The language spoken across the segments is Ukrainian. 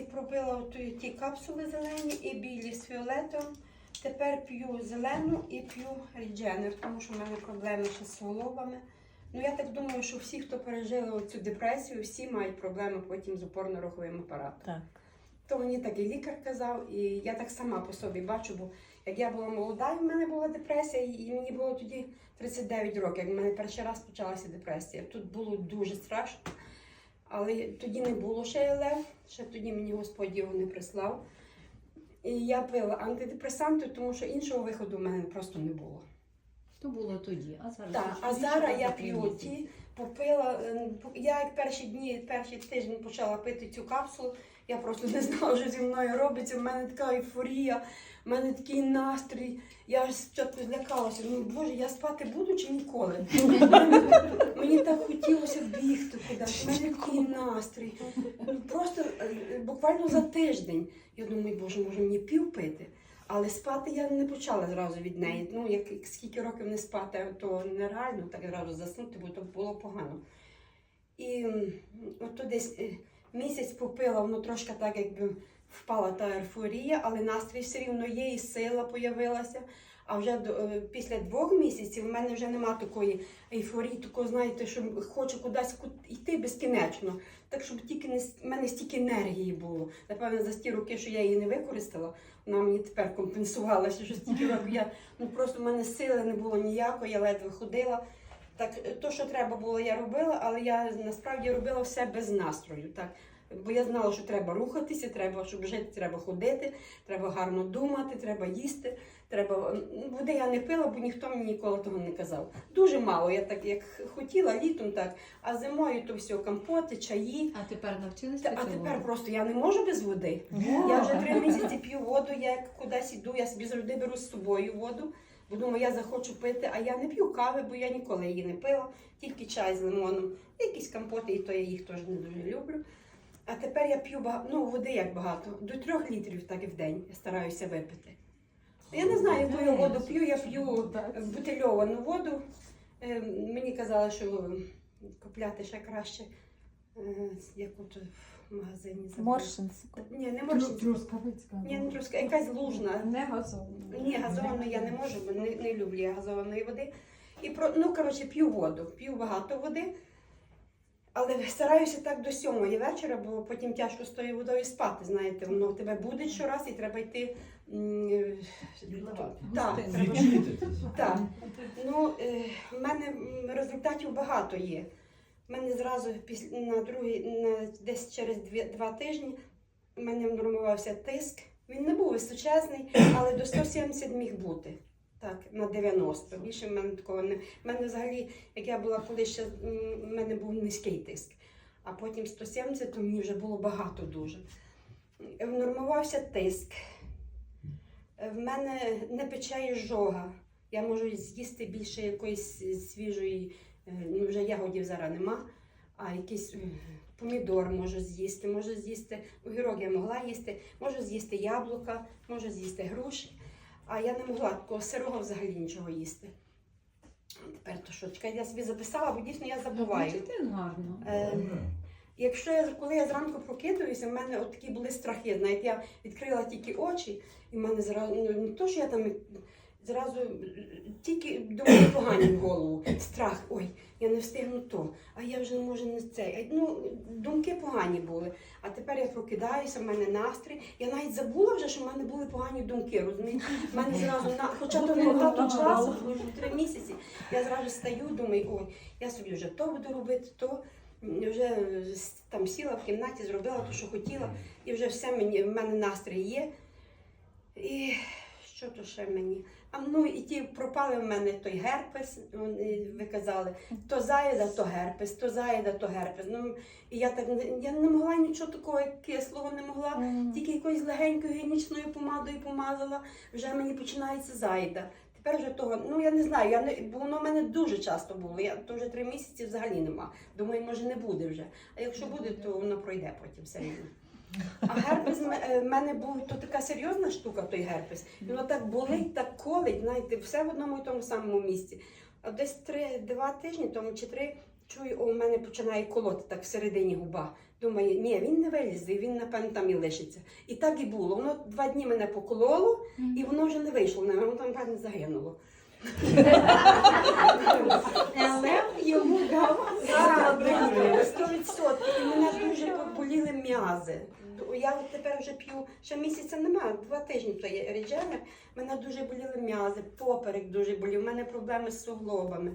місяці пробила ті- капсули зелені і білі з фіолетом. Тепер п'ю зелену і п'ю рідженер, тому що в мене проблеми ще з суглобами. Ну я так думаю, що всі, хто пережили цю депресію, всі мають проблеми потім з опорно-руховим апаратом. Так. То мені так і лікар казав, і я так сама по собі бачу, бо як я була молода, в мене була депресія, і мені було тоді 39 років, як в мене перший раз почалася депресія. Тут було дуже страшно, але тоді не було ще лев, ще тоді мені Господь його не прислав. І я пила антидепресанти, тому що іншого виходу в мене просто не було. То було тоді, а зараз. Так, а зараз я п'ю ті, попила. е, Я як перші дні, перший тиждень почала пити цю капсулу, я просто не знала, що зі мною робиться. У мене така ейфорія, в мене такий настрій. Я аж спочатку злякалася. Ну боже, я спати буду чи ніколи? Мені так хотілося бігти кудись. У мене такий настрій. Просто е, буквально за тиждень. Я думаю, боже, може мені пів пити. Але спати я не почала зразу від неї. Ну, як скільки років не спати, то нереально так зразу заснути, бо то було погано. І от то десь е, місяць попила, воно трошки так, якби впала та ейфорія, але настрій все рівно є, і сила появилася. А вже е, після двох місяців в мене вже нема такої ейфорії, такого, знаєте, що хочу кудись йти безкінечно. Так, щоб тільки не в мене стільки енергії було. Напевно, за ті роки, що я її не використала, вона мені тепер компенсувалася, що стільки років я ну просто в мене сили не було ніякої, я ледве ходила. Так, е, то, що треба було, я робила, але я насправді робила все без настрою. Так. Бо я знала, що треба рухатися, треба, щоб жити, треба ходити, треба гарно думати, треба їсти. Треба ну, води я не пила, бо ніхто мені ніколи того не казав. Дуже мало. Я так як хотіла літом, так, а зимою то все компоти, чаї. А тепер навчилися а тепер просто я не можу без води. Я вже три місяці п'ю воду, я кудись іду, я собі завжди беру з собою воду, бо думаю, я захочу пити, а я не п'ю кави, бо я ніколи її не пила, тільки чай з лимоном, якісь компоти, і то я їх теж не дуже люблю. А тепер я п'ю багато, ну води як багато, до трьох літрів так і в день я стараюся випити. Я не знаю, яку я воду п'ю, я п'ю бутильовану воду. Е, Мені казали, що купляти ще краще, е, як от в магазині. забула. Моршинську. Ні, не можу. Трускавицька. Ні, не труска, якась лужна. Не газована. Ні, газовану я не можу, бо не, не люблю я газованої води. І про, ну, коротше, п'ю воду, п'ю багато води. Але стараюся так до сьомої вечора, бо потім тяжко з тою водою спати. Знаєте, воно в тебе буде щораз і треба йти. Так, так. Ну, е, в мене результатів багато є. У мене зразу після на другий, на десь через два тижні у мене нормувався тиск. Він не був височезний, але до 170 міг бути. Так, на 90. Більше в мене такого не. В мене взагалі, як я була колись ще, в мене був низький тиск. А потім 170, то мені вже було багато дуже. Нормувався тиск. В мене не пече іжога. Я можу з'їсти більше якоїсь свіжої, е, ну вже ягодів зараз нема, а якийсь помідор можу з'їсти, можу з'їсти, огірок я могла їсти, можу з'їсти яблука, можу з'їсти груші. А я не могла такого сирого взагалі нічого їсти. Тепер то що, чекай, я собі записала, бо дійсно я забуваю. Ну, гарно. Е, Якщо я коли я зранку прокидаюся, в мене от такі були страхи. Знаєте, я відкрила тільки очі, і в мене зразу ну, не то, що я там зразу тільки думаю погані в голову. Страх, ой, я не встигну то, а я вже не можу не цей. Ну, думки погані були. А тепер я прокидаюся, в мене настрій. Я навіть забула вже, що в мене були погані думки. Розумієте? В мене зразу на хоча то не багато часу, три місяці. Я зразу стаю, думаю, ой, я собі вже то буду робити, то вже там сіла в кімнаті, зробила те, що хотіла, і вже все мені, в мене настрій є. І що то ще мені? А ну і ті пропали в мене той герпес, вони ви казали, то заїда, то герпес, то заїда, то герпес. Ну, і я так я не могла нічого такого кислого, не могла. Тільки якоюсь легенькою гігієнічною помадою помазала, вже мені починається зайда. Тепер вже того, ну я не знаю, я не, бо воно в мене дуже часто було. Я то вже три місяці взагалі нема. Думаю, може не буде вже. А якщо буде, то воно пройде потім все рівно. А герпес в е, в мене був то така серйозна штука, той герпес. Воно так болить, так колить, знаєте, все в одному і тому самому місці. А десь три, два тижні тому чи три чую, о, у мене починає колоти так всередині губа. Думаю, ні, він не вилізе, він, напевно, там і лишиться. І так і було. Воно два дні мене покололо, і воно вже не вийшло, воно там певно загинуло. Але йому дав. Сто відсотків. Боліли м'язи. Я от тепер вже п'ю, ще місяця немає, два тижні то є редженер. Мене дуже боліли м'язи, поперек дуже болів, у мене проблеми з суглобами.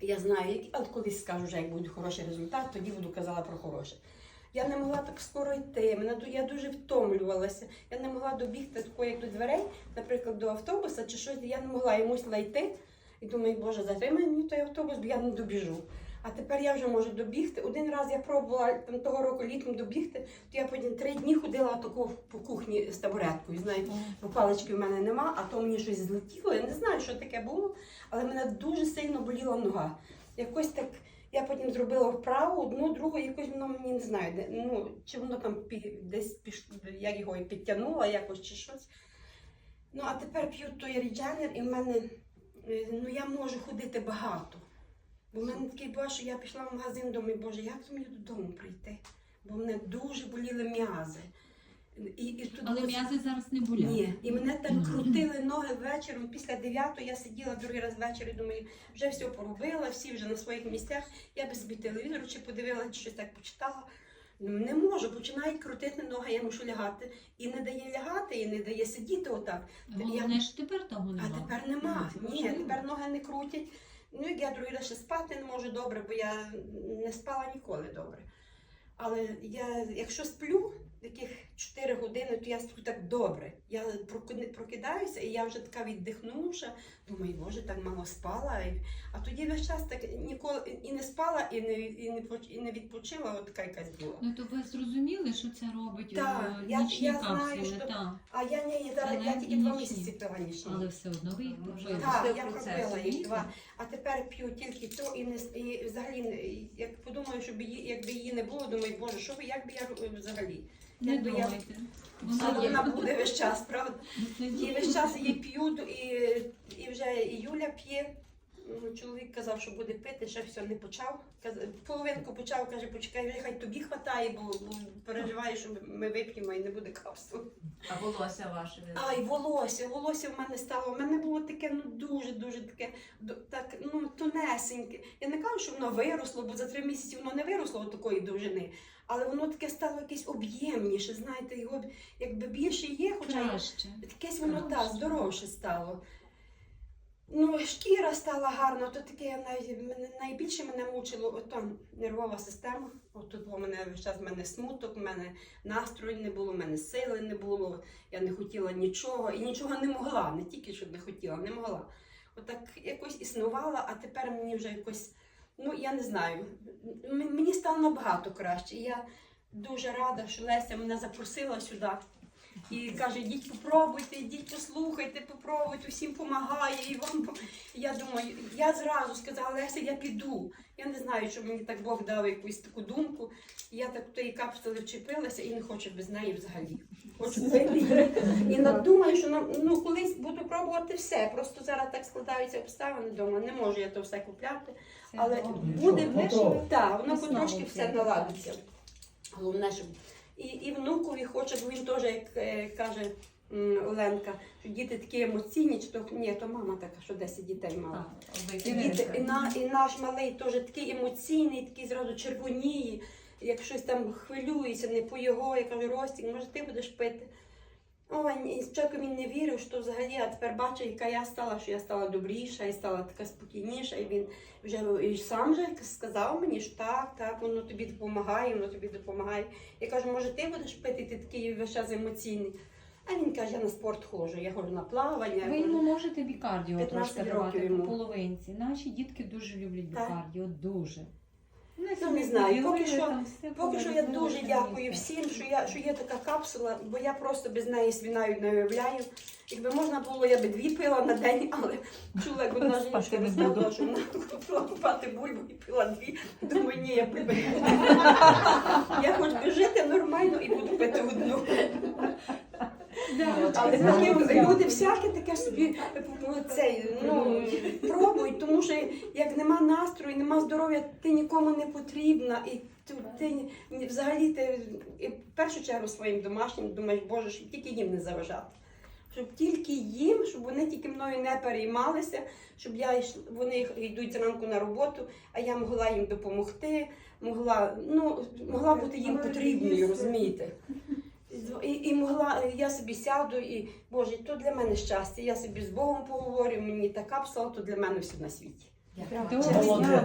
Я знаю, але колись скажу вже, як буде хороший результат, тоді буду казала про хороше. Я не могла так скоро йти. Мене я дуже втомлювалася. Я не могла добігти такої, як до дверей, наприклад, до автобуса чи щось. Я не могла, я мусила йти. І думаю, боже, затримай мені той автобус, бо я не добіжу. А тепер я вже можу добігти. Один раз я пробувала там того року літом добігти, то я потім три дні ходила таку по кухні з табуреткою. Знаєте, бо палички в мене нема, а то мені щось злетіло. Я не знаю, що таке було, але мене дуже сильно боліла нога. Якось так я потім зробила вправу, одну, другу, якось воно мені не знаю, де, ну, чи воно там пі- десь пішло, я його і підтягнула якось чи щось. Ну, а тепер п'ю той рідженер, і в мене е, ну, я можу ходити багато. Бо в мене такий був, що я пішла в магазин, думаю, боже, як мені додому прийти? Бо мене дуже боліли м'язи. І, і тут Але ось- м'язи зараз не болять. ні, і мене так крутили ноги вечором. Після дев'ятої я сиділа другий раз ввечері, думаю, вже все поробила, всі вже на своїх місцях. Я би собі телевізор чи подивилася, чи щось так почитала. Ну, Не можу, починають крутити ноги, я мушу лягати. І не дає лягати, і не дає сидіти отак. Головне, що тепер того А тепер нема. Ні, тепер ноги не крутять. Ну, як я другий раз спати не можу добре, бо я не спала ніколи добре. Але я, якщо сплю таких 4 години, то я сплю так добре. Я проки- прокидаюся і я вже така віддихнувша. Думаю, боже, так мало спала. А тоді весь час так ніколи і не спала, і не, і не, і не відпочила, от така якась була. Ну то ви зрозуміли, що це робить Так, е, я- я знаю, що- так. А я я, Це я, тільки два місяці пила нічні. Але все одно ви їх Може. Так, я пропила їх два. А тепер п'ю тільки то і не і взагалі не- як подумаю, щоб її, якби її не було, думаю, боже, що ви, як би я взагалі? Не думайте. Вона вона буде весь час, правда? І весь час її п'ю, і, і вже і Юля п'є. Ну, Чоловік казав, що буде пити, ще все не почав. Половинку почав, каже, почекай, вже хай тобі хватає, бо, бо переживає, що ми вип'ємо і не буде капсул. А волосся ваше ви- А, і волосся, волосся в мене стало. У мене було таке, ну дуже, дуже таке, так, ну, тонесеньке. Я не кажу, що воно виросло, бо за три місяці воно не виросло такої довжини. Але воно таке стало якесь об'ємніше, знаєте, його якби більше є, хоча краще. якесь воно та, здоровше стало. Ну, шкіра стала гарна, то таке навіть найбільше мене мучило ото нервова система. От тут у мене весь час в мене смуток, в мене настрою не було, в мене сили не було. Я не хотіла нічого і нічого не могла, не тільки що не хотіла, не могла. Отак якось існувала, а тепер мені вже якось, ну я не знаю, мені стало набагато краще. Я дуже рада, що Леся мене запросила сюди. І каже, йдіть попробуйте, йдіть послухайте, попробуйте, всім допомагає. І вам я думаю, я зразу сказала, Леся, я піду. Я не знаю, що мені так Бог дав якусь таку думку. І я так тієї капсули вчепилася і не хочу без неї взагалі. Хочу пити. І надумаю, що нам- ну, колись буду пробувати все. Просто зараз так складаються обставини вдома. Не можу я то все купляти. Але буде готово. так, воно потрошки все наладиться. Головне, щоб і, і внукові хоче, бо він теж, як е, каже Оленка, що діти такі емоційні, чи то ні, то мама така, що 10 дітей мала. А, І, діти, і, на, і наш малий теж такий емоційний, такий зразу червоніє, як щось там хвилюється, не по його. Я кажу, Ростік, може ти будеш пити? Ой, спочатку він не вірив, що взагалі, а тепер бачить, яка я стала, що я стала добріша і стала така спокійніша. І він вже і сам же сказав мені, що так, так, воно тобі допомагає, воно тобі допомагає. Я кажу, може ти будеш пити, ти такий весь час емоційний. А він каже, я на спорт ходжу, я ходжу на плавання. Ви йому можете бікардіо трошки давати по половинці. Наші дітки дуже люблять бікардіо, дуже. Вони Ну, собі не знаю, поки що- Поки що я дуже дякую всім, що я що є така капсула, бо я просто без неї свій навіть не уявляю. Якби можна було, я би дві пила на день, але чула, як одна не розказувала, що вона купила купати бульбу і пила дві. Думаю, ні, я буду. Я хоч би жити нормально і буду пити одну. Але такі люди всякі таке собі цей, ну, пробуй, тому що як нема настрою, нема здоров'я, ти нікому не потрібна. І ти, ти взагалі ти і в першу чергу своїм домашнім думаєш, Боже, щоб тільки їм не заважати. Щоб тільки їм, щоб вони тільки мною не переймалися, щоб я вони йдуть зранку на роботу, а я могла їм допомогти, могла, ну, могла бути їм потрібною, розумієте? І, і могла, я собі сяду і, Боже, то для мене щастя. Я собі з Богом поговорю, мені така капсула, то для мене все на світі. Добре.